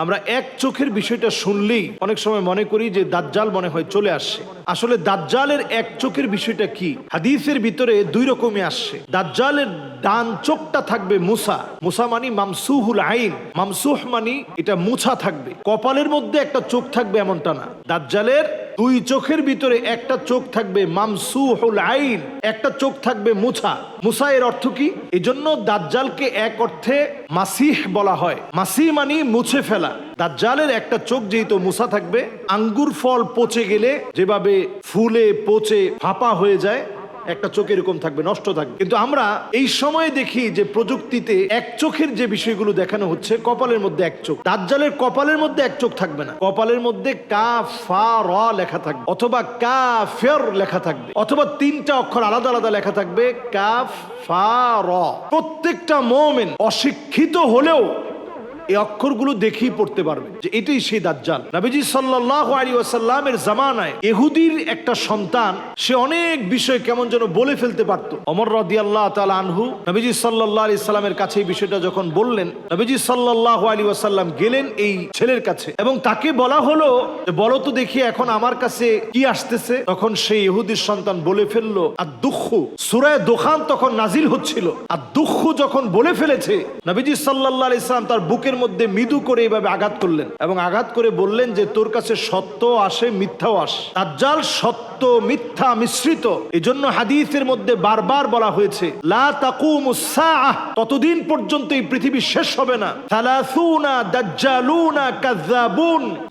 আমরা এক চোখের বিষয়টা শুনলেই অনেক সময় মনে করি যে দাজ্জাল মনে হয় চলে আসছে। আসলে দাজ্জালের এক চোখের বিষয়টা কি? হাদিসের ভিতরে দুই রকমই আসছে। দাজ্জালের ডান চোখটা থাকবে মুসা। মুসা মানি মামসুহুল আইন। মামসুহ মানি এটা মুছা থাকবে। কপালের মধ্যে একটা চোখ থাকবে এমনটা না। দাজ্জালের দুই চোখের ভিতরে একটা চোখ থাকবে মামসুহুল আইন, একটা চোখ থাকবে মুছা। মুসা এর অর্থ কি? এই জন্য দাজ্জালকে এক অর্থে মাসিহ বলা হয়। মাসি মানি মুছে ফেলা। দাজ্জালের একটা চোখ যেহেতু মুসা থাকবে, আঙ্গুর ফল পচে গেলে যেভাবে ফুলে, পচে, ফাঁপা হয়ে যায় একটা চোখ এরকম থাকবে, নষ্ট থাকবে। কিন্তু আমরা এই সময়ে দেখি যে প্রযুক্তিতে এক চোখের যে বিষয়গুলো দেখানো হচ্ছে, কপালের মধ্যে এক চোখ। দাজ্জালের কপালের মধ্যে এক চোখ থাকবে না। কপালের মধ্যে কা, ফা, র লেখা থাকবে। অথবা কা, ফের লেখা থাকবে। অথবা তিনটা অক্ষর আলাদা আলাদা লেখা থাকবে কাফ ফা, র। প্রত্যেকটা মোমেন অশিক্ষিত হলেও এই অক্ষরগুলো দেখেই পড়তে পারবে যে এটাই সেই দাজ্জাল। নবীজি সাল্লাল্লাহু আলাইহি ওয়াসাল্লামের জামানায় ইহুদির একটা সন্তান, সে অনেক বিষয় কেমন যেন বলে ফেলতে পারতো। ওমর রাদিয়াল্লাহু তাআলা আনহু নবীজি সাল্লাল্লাহু আলাইহি সাল্লামের কাছে এই বিষয়টা যখন বললেন, নবীজি সাল্লাল্লাহু আলাইহি ওয়াসাল্লাম গেলেন এই ছেলের কাছে এবং তাকে বলা হলো যে, বলো তো দেখি এখন আমার কাছে কি আসতেছে? তখন সেই ইহুদির সন্তান বলে ফেলল আর দুঃখ সুরায় দোকান তখন নাজিল হচ্ছিল। আর দুঃখ যখন বলে ফেলেছে, নবীজি আলাইহি সাল্লাম তার বুকের মধ্যে মৃদু করে এইভাবে আঘাত করলেন এবং আঘাত করে বললেন যে, তোর কাছে সত্য আসে, মিথ্যাও আসে। দাজ্জাল সত্য, মিথ্যা মিশ্রিত। এই জন্য হাদিসের মধ্যে বারবার বলা হয়েছে ততদিন পর্যন্ত এই পৃথিবী শেষ হবে না।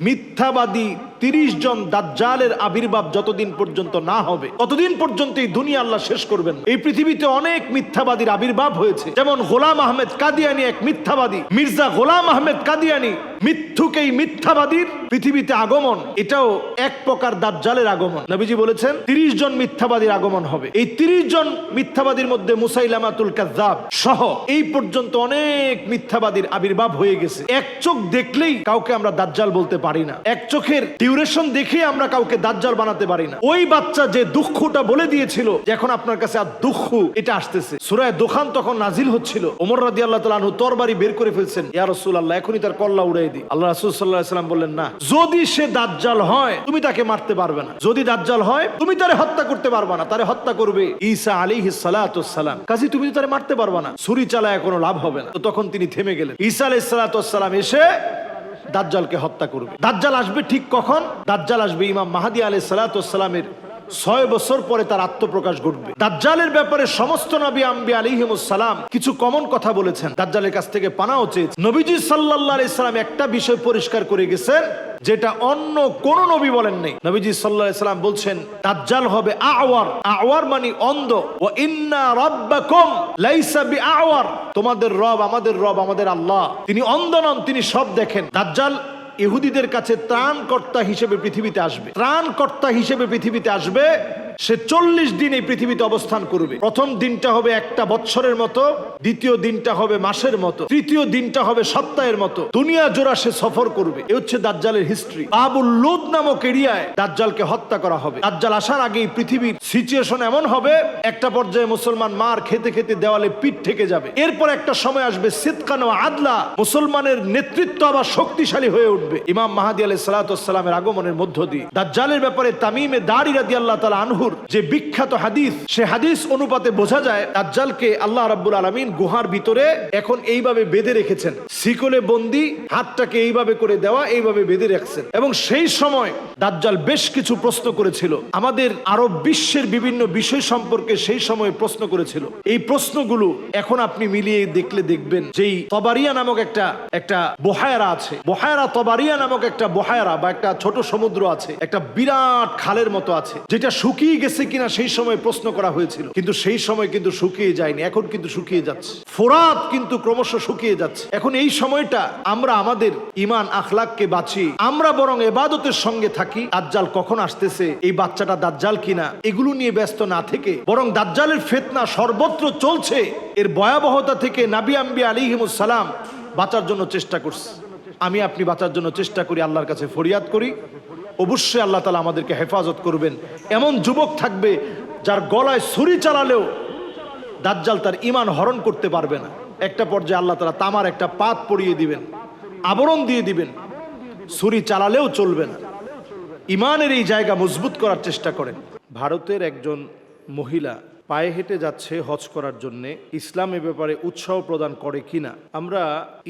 মিথ্যাবাদী তিরিশ জন দাজ্জালের আবির্ভাব যতদিন পর্যন্ত না হবে, ততদিন পর্যন্ত এই দুনিয়া আল্লাহ শেষ করবেন। এই পৃথিবীতে অনেক মিথ্যাবাদীর আবির্ভাব হয়েছে। যেমন গোলাম আহমেদ কাদিয়ানি এক মিথ্যাবাদী, মির্জা গোলাম আহমেদ কাদিয়ানি মিথ্যুক এই মিথ্যাবাদীর পৃথিবীতে আগমন। এটাও এক প্রকার দাজ্জালের আগমন। নবীজি বলেছেন, তিরিশ জন মিথ্যাবাদীর আগমন হবে। এই তিরিশ জন মিথ্যাবাদীর মধ্যে মুসাইলামাতুল কাজ্জাব সহ এই পর্যন্ত অনেক মিথ্যাবাদীর আবির্ভাব হয়ে গেছে। এক চোখ দেখলেই কাউকে আমরা দাজ্জাল বলতে পারি না। এক চোখের ডিউরেশন দেখে আমরা কাউকে দাজ্জাল বানাতে পারি না। ওই বাচ্চা যে দুঃখটা বলে দিয়েছিল যে এখন আপনার কাছে আর দুঃখ, এটা আসতেছে। সুরায় দোকান তখন নাজিল হচ্ছিল। ওমর রাদি আল্লাহ তালা তরবারি বের করে ফেলছেন। ইয়া রসুল আল্লাহ এখনই তার কল্লা উড়াই দিই। আল্লাহ রাসুল সাল্লাহ বললেন, না, যদি সে দাজ্জাল হয়, তুমি তাকে মারতে পারবে না। যদি দাজ্জাল হয়, তুমি তারে হত্যা করতে পারবে না, তারে হত্যা করবে। ঈসা আলী সালাম কাজী, তুমি তো তারে মারতে পারবে না। ছুরি চালায় কোনো লাভ হবে না। তো তখন তিনি থেমে গেলেন। ঈসা আলাই সালাম এসে দাজ্জালকে হত্যা করবে। দাজ্জাল আসবে ঠিক কখন? দাজ্জাল আসবে ইমাম মাহাদি আলাই সালাতামের ছয় বছর পরে তার আত্মপ্রকাশ ঘটবে। দাজ্জালের ব্যাপারে সমস্ত নবী আম্বি আলিহিমুসালাম কিছু কমন কথা বলেছেন। দাজ্জালের কাছ থেকে পানাও চেয়েছে। নবীজি সাল্লাহ সাল্লাম একটা বিষয় পরিষ্কার করে গেছেন, যেটা অন্য কোন নবী বলেন নেই। নবীজি সাল্লাহ সাল্লাম বলছেন, দাজ্জাল হবে আওয়ার। আওয়ার মানে অন্ধ। ও ইন্না রব্বাকুম লাইসা বি আওয়ার তোমাদের রব আমাদের রব, আমাদের আল্লাহ। তিনি অন্ধ নন, তিনি সব দেখেন। দাজ্জাল ইহুদিদের কাছে ত্রাণকর্তা হিসেবে পৃথিবীতে আসবে। ত্রাণকর্তা হিসেবে পৃথিবীতে আসবে সে চল্লিশ দিন এই পৃথিবীতে অবস্থান করবে। প্রথম দিনটা হবে একটা বৎসরের মতো, দ্বিতীয় দিনটা হবে মাসের মতো, তৃতীয় দিনটা হবে সপ্তাহের মতো। দুনিয়া জোড়া সে সফর করবে। এ হচ্ছে দাজ্জালের হিস্ট্রি আবুল লুদ নামক এরিয়ায় দাজ্জালকে হত্যা করা হবে। দাজ্জাল আসার আগেই পৃথিবীর সিচুয়েশন এমন হবে, একটা পর্যায়ে মুসলমান মার খেতে খেতে দেওয়ালে পিঠ থেকে যাবে। এরপর একটা সময় আসবে সিৎকানো আদলা মুসলমানের নেতৃত্ব আবার শক্তিশালী হয়ে উঠবে। ইমাম মাহাদি আলাই সালাতামের আগমনের মধ্য দিয়ে। দাজ্জালের ব্যাপারে তামিমে দাড়ি রাদি আল্লাহ তালা আনহুর যে বিখ্যাত হাদিস, সে হাদিস অনুপাতে বোঝা যায় দাজ্জালকে আল্লাহ রাব্বুল আলমিন গুহার ভিতরে এখন এইভাবে বেঁধে রেখেছেন। শিকলে বন্দি, হাতটাকে এইভাবে করে দেওয়া, এইভাবে বেঁধে রাখছেন। এবং সেই সময় দাজ্জাল বেশ কিছু প্রশ্ন করেছিল। আমাদের আরব বিশ্বের বিভিন্ন বিষয় সম্পর্কে সেই সময় প্রশ্ন করেছিল। এই প্রশ্নগুলো এখন আপনি মিলিয়ে দেখলে দেখবেন যেই তবারিয়া নামক একটা একটা বহায়রা আছে। বহায়রা তবারিয়া নামক একটা বহায়রা বা একটা ছোট সমুদ্র আছে, একটা বিরাট খালের মতো আছে, যেটা শুকিয়ে গেছে কিনা সেই সময় প্রশ্ন করা হয়েছিল। কিন্তু সেই সময় কিন্তু শুকিয়ে যায়নি, এখন কিন্তু শুকিয়ে যাচ্ছে। ফোরাত কিন্তু ক্রমশ শুকিয়ে যাচ্ছে। এখন এই সময়টা আমরা আমাদের ইমান আখলাককে বাঁচি। আমরা বরং এবাদতের সঙ্গে থাকি। দাজ্জাল কখন আসতেছে? এই বাচ্চাটা দাজ্জাল কিনা? এগুলো নিয়ে ব্যস্ত না থেকে। বরং দাজ্জালের ফেতনা সর্বত্র চলছে। এর ভয়াবহতা থেকে নাবি আম্বি আলিহিমুস সালাম বাঁচার জন্য চেষ্টা করছে। আমি আপনি বাঁচার জন্য চেষ্টা করি, আল্লাহর কাছে ফরিয়াদ করি। অবশ্যই আল্লাহ তালা আমাদেরকে হেফাজত করবেন। এমন যুবক থাকবে যার গলায় ছুরি চালালেও দাজ্জাল তার ইমান হরণ করতে পারবে না। একটা পর্যায়ে আল্লাহ তালা তামার একটা পাত পরিয়ে দিবেন, আবরণ দিয়ে দিবেন। ছুরি চালালেও চলবে না। ইমানের এই জায়গা মজবুত করার চেষ্টা করেন। ভারতের একজন মহিলা পায়ে হেঁটে যাচ্ছে হজ করার জন্য, ইসলাম এ ব্যাপারে উৎসাহ প্রদান করে কিনা? আমরা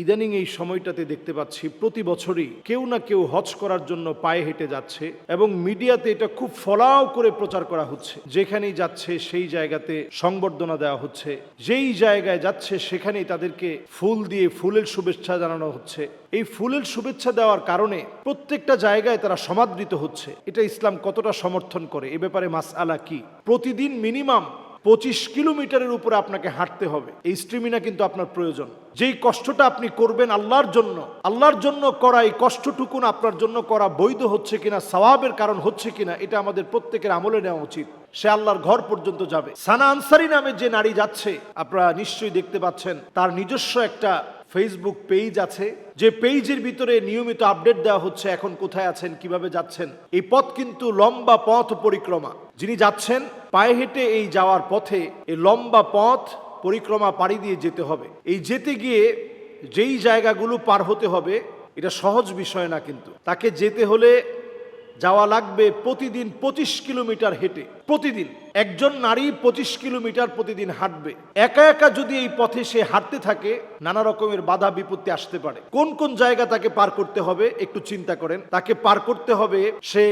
ইদানিং এই সময়টাতে দেখতে পাচ্ছি প্রতি বছরই কেউ না কেউ হজ করার জন্য পায়ে হেঁটে যাচ্ছে এবং মিডিয়াতে এটা খুব ফলাও করে প্রচার করা হচ্ছে। যেখানেই যাচ্ছে সেই জায়গাতে সংবর্ধনা দেওয়া হচ্ছে। যেই জায়গায় যাচ্ছে সেখানেই তাদেরকে ফুল দিয়ে ফুলের শুভেচ্ছা জানানো হচ্ছে। এই ফুলের শুভেচ্ছা দেওয়ার কারণে প্রত্যেকটা জায়গায় তারা সমাদৃত হচ্ছে। এটা ইসলাম কতটা সমর্থন করে? এ ব্যাপারে মাস আলা কি? প্রতিদিন মিনিমাম পঁচিশ কিলোমিটারের উপরে আপনাকে হাঁটতে হবে। এই স্ট্রিমিনা কিন্তু আপনার প্রয়োজন। যেই কষ্টটা আপনি করবেন আল্লাহর জন্য আল্লাহর জন্য করা এই কষ্টটুকুন আপনার জন্য করা বৈধ হচ্ছে কিনা, সওয়াবের কারণ হচ্ছে কিনা, এটা আমাদের প্রত্যেকের আমলে নেওয়া উচিত। সে আল্লাহর ঘর পর্যন্ত যাবে। সানা আনসারি নামে যে নারী যাচ্ছে, আপনারা নিশ্চয়ই দেখতে পাচ্ছেন, তার নিজস্ব একটা ফেসবুক পেজ আছে। যে পেজের ভিতরে নিয়মিত আপডেট দেওয়া হচ্ছে, এখন কোথায় আছেন, কীভাবে যাচ্ছেন, এই পথ কিন্তু লম্বা পথ পরিক্রমা। যিনি যাচ্ছেন, পায়ে হেঁটে এই যাওয়ার পথে এই লম্বা পথ পরিক্রমা পাড়ি দিয়ে যেতে হবে। এই যেতে গিয়ে যেই জায়গাগুলো পার হতে হবে, এটা সহজ বিষয় না কিন্তু। তাকে যেতে হলে যাওয়া লাগবে প্রতিদিন পঁচিশ কিলোমিটার হেঁটে। প্রতিদিন। একজন নারী পঁচিশ কিলোমিটার প্রতিদিন হাঁটবে। একা একা যদি এই পথে সে হাঁটতে থাকে, নানা রকমের বাধা বিপত্তি আসতে পারে। কোন কোন জায়গা তাকে পার করতে হবে, একটু চিন্তা করেন। তাকে পার করতে হবে সে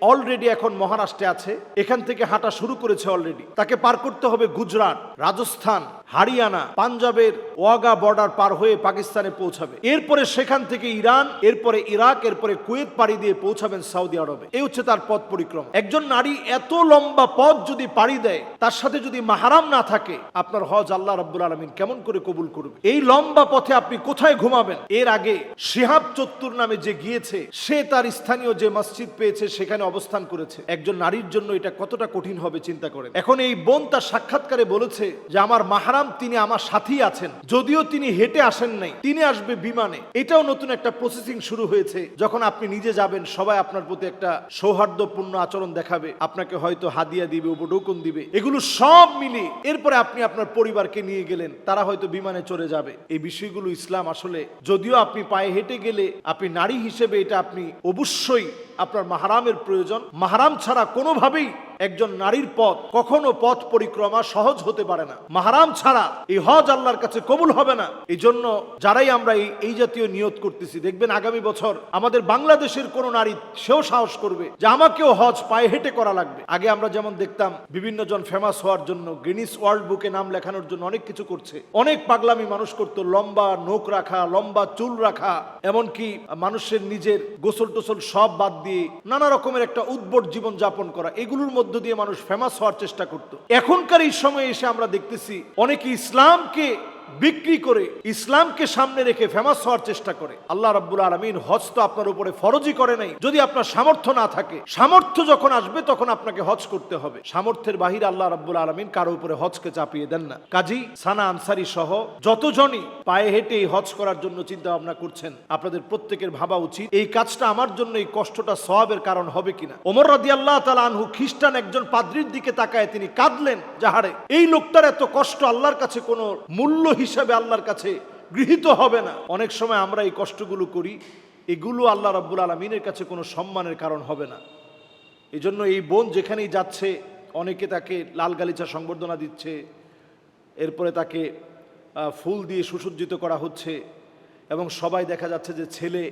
অলরেডি এখন মহারাষ্ট্রে আছে। এখান থেকে হাঁটা শুরু করেছে অলরেডি তাকে পার করতে হবে গুজরাট, রাজস্থান, হারিয়ানা, পাঞ্জাবের ওয়াগা বর্ডার পার হয়ে পাকিস্তানে পৌঁছাবে। এরপরে সেখান থেকে ইরান, এরপরে ইরাক, এরপরে কুয়েত পাড়ি দিয়ে পৌঁছাবেন সৌদি আরবে। এই হচ্ছে তার পথ পরিক্রমা। একজন নারী এত লম্বা পথ যদি পাড়ি দেয়, তার সাথে যদি মাহারাম না থাকে, আপনার হজ আল্লাহ রাব্বুল আলমিন কেমন করে কবুল করবে? এই লম্বা পথে আপনি কোথায় ঘুমাবেন? এর আগে শিহাব চত্তুর নামে যে গিয়েছে, সে তার স্থানীয় যে মসজিদ পেয়েছে, সেখানে অবস্থান করেছে। একজন নারীর জন্য এটা কতটা কঠিন হবে চিন্তা করেন। এখন এই বোন তার সাক্ষাৎকারে বলেছে যে, আমার মাহারাম তিনি আমার সাথী আছেন। যদিও তিনি হেঁটে আসেন নাই, তিনি আসবে বিমানে। এটাও নতুন একটা প্রসেসিং শুরু হয়েছে। যখন আপনি নিজে যাবেন, সবাই আপনার প্রতি একটা সৌহার্দ্যপূর্ণ আচরণ দেখাবে। আপনাকে হয়তো হাদিয়া দিবে, উপঢৌকন দিবে। এগুলো সব মিলিয়ে এরপরে আপনি আপনার পরিবারকে নিয়ে গেলেন। তারা হয়তো বিমানে চলে যাবে। এই বিষয়গুলো ইসলাম আসলে, যদিও আপনি পায়ে হেঁটে গেলে, আপনি নারী হিসেবে এটা আপনি অবশ্যই আপনার মাহারামের প্রয়োজন। মাহারাম ছাড়া কোনোভাবেই একজন নারীর পথ, কখনো পথ পরিক্রমা সহজ হতে পারে না। মাহারাম ছাড়া এই হজ আল্লাহর কাছে কবুল হবে না। এই জন্য যারাই আমরা এই জাতীয় নিয়ত করতেছি, দেখবেন আগামী বছর আমাদের বাংলাদেশের কোন নারী সেও সাহস করবে যে আমাকেও হজ পায়ে হেঁটে করা লাগবে। আগে আমরা যেমন দেখতাম, বিভিন্ন জন ফেমাস হওয়ার জন্য গিনিস ওয়ার্ল্ড বুকে নাম লেখানোর জন্য অনেক কিছু করছে। অনেক পাগলামি মানুষ করতো, লম্বা নোক রাখা, লম্বা চুল রাখা, এমনকি মানুষের নিজের গোসল টোসল সব বাদ দিয়ে নানা রকমের একটা উদ্ভট জীবন যাপন করা। এগুলোর মধ্য দিয়ে মানুষ ফেমাস হওয়ার চেষ্টা করত। এখনকার এই সময়ে এসে আমরা দেখতেছি অনেকে ইসলামকে বিক্রি করে ইসলামকে সামনে রেখে ফেমাস হওয়ার চেষ্টা করে। আল্লাহ রাব্বুল আলমিন হজ তো আপনার উপরে ফরজই করে নাই। যদি আপনার সামর্থ্য না থাকে, সামর্থ্য যখন আসবে তখন আপনাকে হজ করতে হবে। সামর্থ্যের বাহিরে আল্লাহ রাব্বুল আলমিন কারও উপরে হজকে চাপিয়ে দেন না। কাজী সানা আনসারি সহ যতজনই পায়ে হেঁটে এই হজ করার জন্য চিন্তা ভাবনা করছেন, আপনাদের প্রত্যেকের ভাবা উচিত, এই কাজটা আমার জন্য এই কষ্টটা সওয়াবের কারণ হবে কিনা। ওমর রাদি আল্লাহ তালা আনহু খ্রিস্টান একজন পাদ্রির দিকে তাকায় তিনি কাঁদলেন যাহারে এই লোকটার এত কষ্ট আল্লাহর কাছে কোনো মূল্য হিসাবে আল্লাহর কাছে গৃহীত হবে না। অনেক সময় আমরা এই কষ্টগুলো করি, এগুলো আল্লাহ রাব্বুল আলমিনের কাছে কোনো সম্মানের কারণ হবে না। এই জন্য এই বোন যেখানেই যাচ্ছে, অনেকে তাকে লাল গালিচা সংবর্ধনা দিচ্ছে, এরপরে তাকে ফুল দিয়ে সুসজ্জিত করা হচ্ছে এবং সবাই দেখা যাচ্ছে যে ছেলে,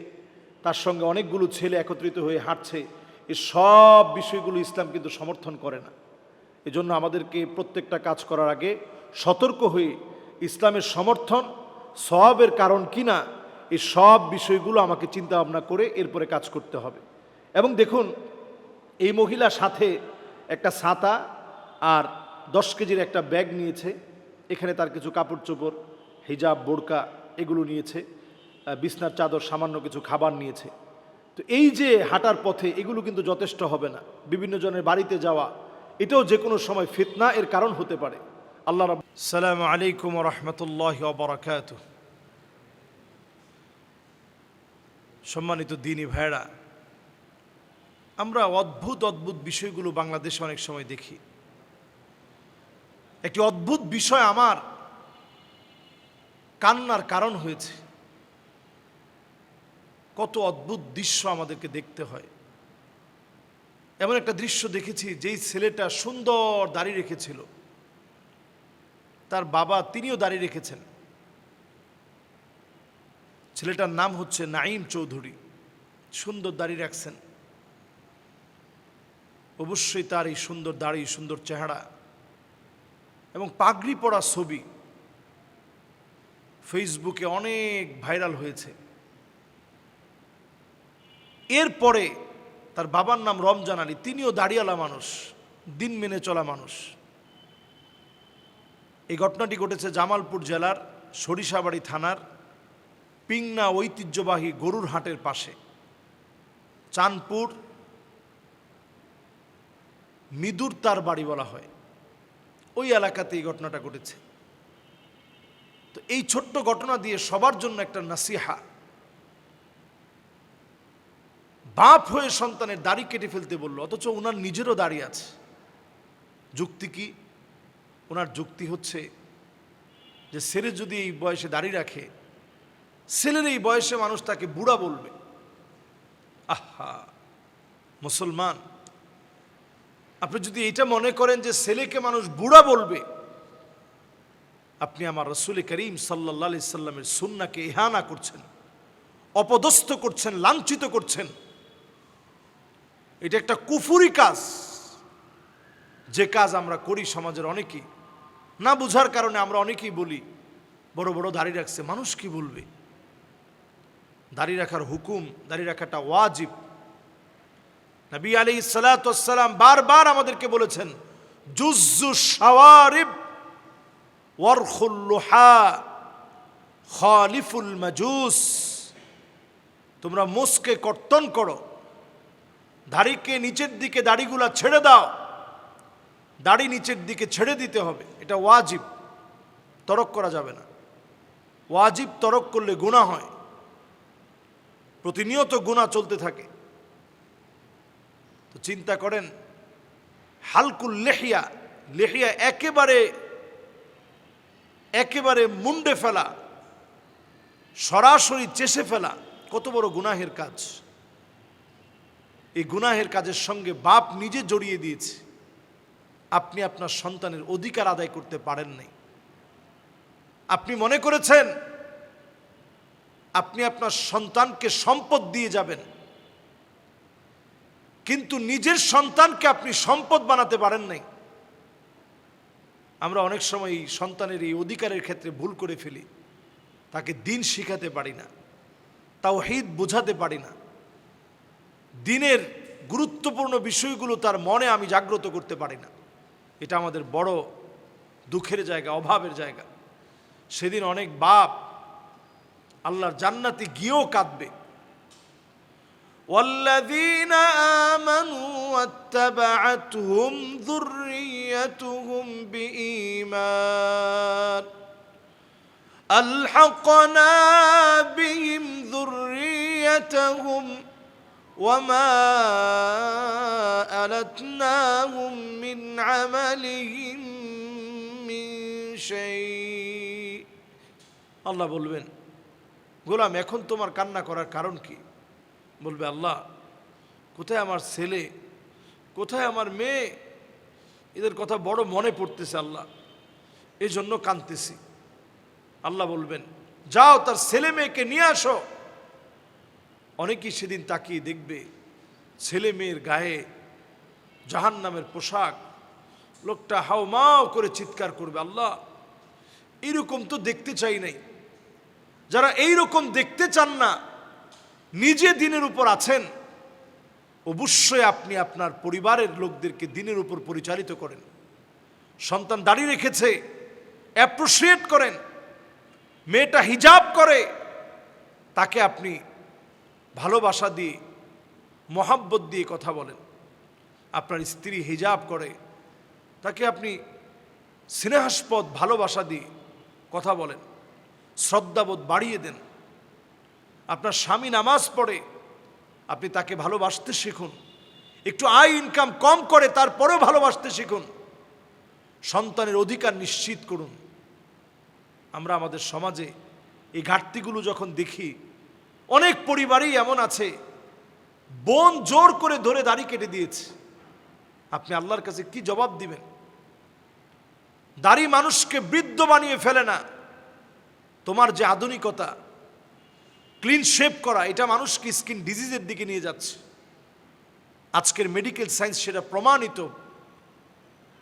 তার সঙ্গে অনেকগুলো ছেলে একত্রিত হয়ে হাঁটছে এই সব বিষয়গুলো ইসলাম কিন্তু সমর্থন করে না। এজন্য আমাদেরকে প্রত্যেকটা কাজ করার আগে সতর্ক হয়ে ইসলামের সমর্থন, সওয়াবের কারণ কিনা এই সব বিষয়গুলো আমাকে চিন্তা ভাবনা করে এরপরে কাজ করতে হবে। এবং দেখুন, এই মহিলা সাথে একটা ছাতা আর দশ কেজির একটা ব্যাগ নিয়েছে, এখানে তার কিছু কাপড় চোপড় হিজাব, বোরকা এগুলো নিয়েছে বিছনার চাদর, সামান্য কিছু খাবার নিয়েছে। তো এই যে হাঁটার পথে এগুলো কিন্তু যথেষ্ট হবে না। বিভিন্ন জনের বাড়িতে যাওয়া, এটাও যে কোনো সময় ফিতনা এর কারণ হতে পারে। আল্লাহ রব সালাম আলাইকুম রহমতুল্লাহ বরাকাত সম্মানিত দিনী ভাইরা আমরা অদ্ভুত অদ্ভুত বিষয়গুলো বাংলাদেশে অনেক সময় দেখি। একটি অদ্ভুত বিষয় আমার কান্নার কারণ হয়েছে। কত অদ্ভুত দৃশ্য আমাদেরকে দেখতে হয়। এমন একটা দৃশ্য দেখেছি, যেই ছেলেটা সুন্দর দাড়ি রেখেছিল। তার বাবা তিনিও দাড়ি রেখেছেন। ছেলেটার নাম হচ্ছে নাইম চৌধুরী। সুন্দর দাড়ি রাখছেন। অবশ্যই তার এই সুন্দর দাড়ি, সুন্দর চেহারা এবং পাগড়ি পরা ছবি ফেসবুকে অনেক ভাইরাল হয়েছে। এরপরে তার বাবার নাম রমজান আলী, তিনিও দাড়িওয়ালা মানুষ, দিন মেনে চলা মানুষ। এই ঘটনাটি ঘটেছে জামালপুর জেলার সরিষাবাড়ি থানার পিংনা ঐতিহ্যবাহী গরুর হাটের পাশে। চাঁদপুর মিদুর তার বাড়ি বলা হয়। ওই এলাকাতে এই ঘটনাটা ঘটেছে। তো এই ছোট্ট ঘটনা দিয়ে সবার জন্য একটা নাসিহা। বাপ হয়ে সন্তানের দাড়ি কেটে ফেলতে বলল, অথচ ওনার নিজেরও দাড়ি আছে। যুক্তি কি? ওনার যুক্তি হচ্ছে যে ছেলে যদি এই বয়সে দাড়ি রাখে, ছেলের এই বয়সে মানুষ তাকে বুড়া বলবে। আহা, মুসলমান, আপনি যদি এটা মনে করেন যে ছেলেকে মানুষ বুড়া বলবে, আপনি আমার রসুল করিম সাল্লা সাল্লামের সুন্নাকে ইহানা করছেন, অপদস্থ করছেন, লাঞ্ছিত করছেন। এটা একটা কুফুরি কাজ। যে কাজ আমরা করি সমাজের অনেকেই। না বুঝার কারণে আমরা অনেকেই বলি, বড় বড় দাড়ি রাখছে, মানুষ কি বলবে? দাড়ি রাখার হুকুম, দাড়ি রাখাটা ওয়াজিব। নবী আলী সালাতাম বারবার আমাদেরকে বলেছেন, জুজ্জু সাওয়ারিব ওয়ারখুল্লুহা খালিফুল মাজুস। তোমরা মোসকে কর্তন করো, দাড়িকে নিচের দিকে দাড়িগুলা ছেড়ে দাও, দাড়ি নিচের দিকে ছেড়ে দিতে হবে। এটা ওয়াজিব, তরক করা যাবে না। ওয়াজিব তরক করলে গুণা হয়, প্রতিনিয়ত গুণা চলতে থাকে। তো চিন্তা করেন, হালকুল লেহিয়া লেহিয়া একেবারে একেবারে মুন্ডে ফেলা, সরাসরি চেষে ফেলা, কত বড় গুনাহের কাজ। এই গুনাহের কাজের সঙ্গে বাপ নিজে জড়িয়ে দিয়েছে। আপনি আপনার সন্তানের অধিকার আদায় করতে পারেন নাই। আপনি মনে করেছেন, আপনি আপনার সন্তানকে সম্পদ দিয়ে যাবেন, কিন্তু নিজের সন্তানকে আপনি সম্পদ বানাতে পারেন নাই। আমরা অনেক সময় এই সন্তানের এই অধিকারের ক্ষেত্রে ভুল করে ফেলি, তাকে দিন শিখাতে পারি না তাও হিদ বোঝাতে পারি না। দিনের গুরুত্বপূর্ণ বিষয়গুলো তার মনে আমি জাগ্রত করতে পারি না। এটা আমাদের বড় দুঃখের জায়গা অভাবের জায়গা সেদিন অনেক বাপ আল্লাহর জান্নাতে গিয়েও কাঁদবে والذين آمنوا واتبعتهم ذريتهم بإيمان ألحقنا بهم ذريتهم وما ألتناهم من عملهم من شيء আল্লাহ বলবেন গোলাম এখন তোমার কান্না করার কারণ কি বলবে আল্লাহ কোথায় আমার ছেলে কোথায় আমার মেয়ে এদের কথা বড় মনে পড়তেছে আল্লাহ এই জন্য কাঁদতেছি আল্লাহ বলবেন যাও তার ছেলে মেয়েকে নিয়ে আসো অনেকেই সেদিন তাকিয়ে দেখবে ছেলে মেয়ের গায়ে জাহান নামের পোশাক, লোকটা হাওমাও করে চিৎকার করবে, আল্লাহ, এরকম তো দেখতে চাই নাই। যারা এই রকম দেখতে চান না, নিজে দিনের উপর আছেন, অবশ্যই আপনি আপনার পরিবারের লোকদেরকে দিনের উপর পরিচালিত করেন। সন্তান দাঁড়িয়ে রেখেছে অ্যাপ্রোসিয়েট করেন, মেয়েটা হিজাব করে, তাকে আপনি ভালোবাসা দিয়ে, মহাব্বত দিয়ে কথা বলেন। আপনার স্ত্রী হিজাব করে, তাকে আপনি স্নেহাস্পদ ভালোবাসা দিয়ে কথা বলেন, শ্রদ্ধাবোধ বাড়িয়ে দেন। আপনার স্বামী নামাজ পড়ে, আপনি তাকে ভালোবাসতে শিখুন। একটু আয় ইনকাম কম করে, তারপরেও ভালোবাসতে শিখুন। সন্তানের অধিকার নিশ্চিত করুন। আমরা আমাদের সমাজে এই ঘাটতিগুলো যখন দেখি অনেক পরিবারই এমন আছে। বোন জোর করে ধরে দাড়ি কেটে দিয়েছে। আপনি আল্লাহর কাছে কি জবাব দিবেন? দাড়ি মানুষকে বৃদ্ধ বানিয়ে ফেলে না। তোমার যে আধুনিকতা, ক্লিন শেপ করা, এটা মানুষকে স্কিন ডিজিজের দিকে নিয়ে যাচ্ছে। আজকের মেডিকেল সায়েন্স সেটা প্রমাণিত।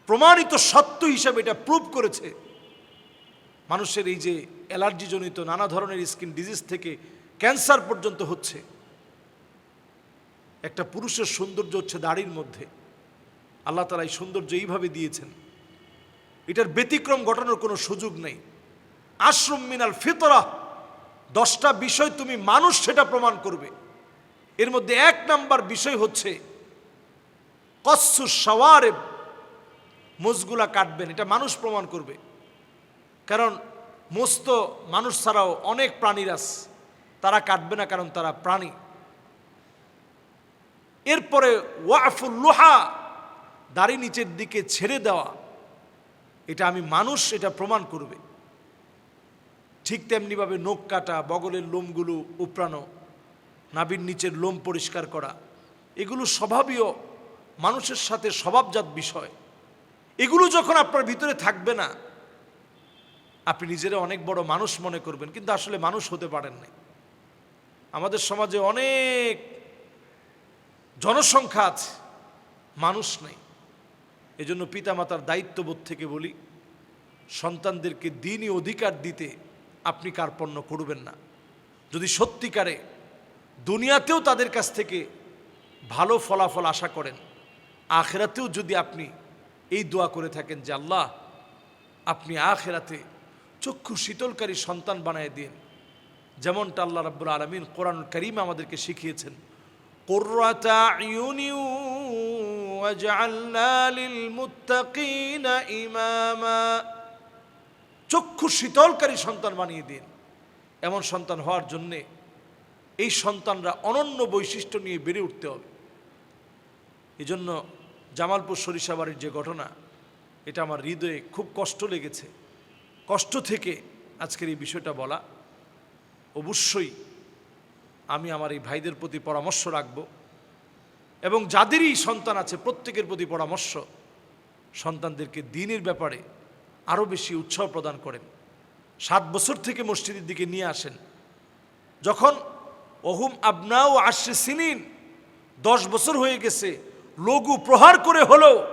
প্রমাণিত সত্য হিসাবে এটা প্রুভ করেছে। মানুষের এই যে অ্যালার্জিজনিত নানা ধরনের স্কিন ডিজিজ থেকে ক্যান্সার পর্যন্ত হচ্ছে। একটা পুরুষের সৌন্দর্য হচ্ছে দাড়ির মধ্যে। আল্লাহ তালা এই সৌন্দর্য এইভাবে দিয়েছেন। এটার ব্যতিক্রম ঘটানোর কোনো সুযোগ নেই। আশ্রম মিনাল ফিতরা, দশটা বিষয় তুমি মানুষ সেটা প্রমাণ করবে। এর মধ্যে এক নাম্বার বিষয় হচ্ছে কස්සু সওয়ারে মোজগুলা কাটবেন, এটা মানুষ প্রমাণ করবে। কারণ মোজ তো মানুষ ছাড়াও অনেক প্রাণীর আছে। তারা কাটবে না কারণ তারা প্রাণী। এরপরে ওয়াফুল লোহা, দাড়ি নিচের দিকে ছেড়ে দেওয়া। এটা আমি মানুষ, এটা প্রমাণ করবে। ঠিক তেমনিভাবে নখ কাটা, বগলের লোমগুলো উপড়ানো নাবির নিচের লোম পরিষ্কার করা, এগুলো স্বভাবীয়, মানুষের সাথে স্বভাবজাত বিষয়। এগুলো যখন আপনার ভিতরে থাকবে না, আপনি নিজেরা অনেক বড় মানুষ মনে করবেন, কিন্তু আসলে মানুষ হতে পারেন না আমাদের সমাজে অনেক জনসংখ্যা আছে, মানুষ নেই। এজন্য পিতামাতার দায়িত্ববোধ থেকে বলি, সন্তানদেরকে দিনই অধিকার দিতে আপনি কার্পণ্য করবেন না। যদি সত্যিকারে দুনিয়াতেও তাদের কাছ থেকে ভালো ফলাফল আশা করেন, আখেরাতেও যদি আপনি এই দোয়া করে থাকেন যে, আল্লাহ, আপনি আখেরাতে চক্ষু শীতলকারী সন্তান বানায় দিন। যেমনটা আল্লাহ রাব্বুল আলমিন কোরআন করিম আমাদেরকে শিখিয়েছেন। চক্ষু শীতলকারী সন্তান বানিয়ে দিন। এমন সন্তান হওয়ার জন্যে এই সন্তানরা অনন্য বৈশিষ্ট্য নিয়ে বেড়ে উঠতে হবে। এই জন্য জামালপুর সরিষাবাড়ির যে ঘটনা, এটা আমার হৃদয়ে খুব কষ্ট লেগেছে। কষ্ট থেকে আজকের এই বিষয়টা বলা। অবশ্যই আমি আমার এই ভাইদের প্রতি পরামর্শ রাখব। এবং যাদেরই সন্তান আছে, প্রত্যেকের প্রতি পরামর্শ, সন্তানদেরকে দিনের ব্যাপারে আরও বেশি উৎসাহ প্রদান করেন। সাত বছর থেকে মসজিদের দিকে নিয়ে আসেন। যখন অহুম আবনাও ও আশে সিনিন দশ বছর হয়ে গেছে, লঘু প্রহার করে হলেও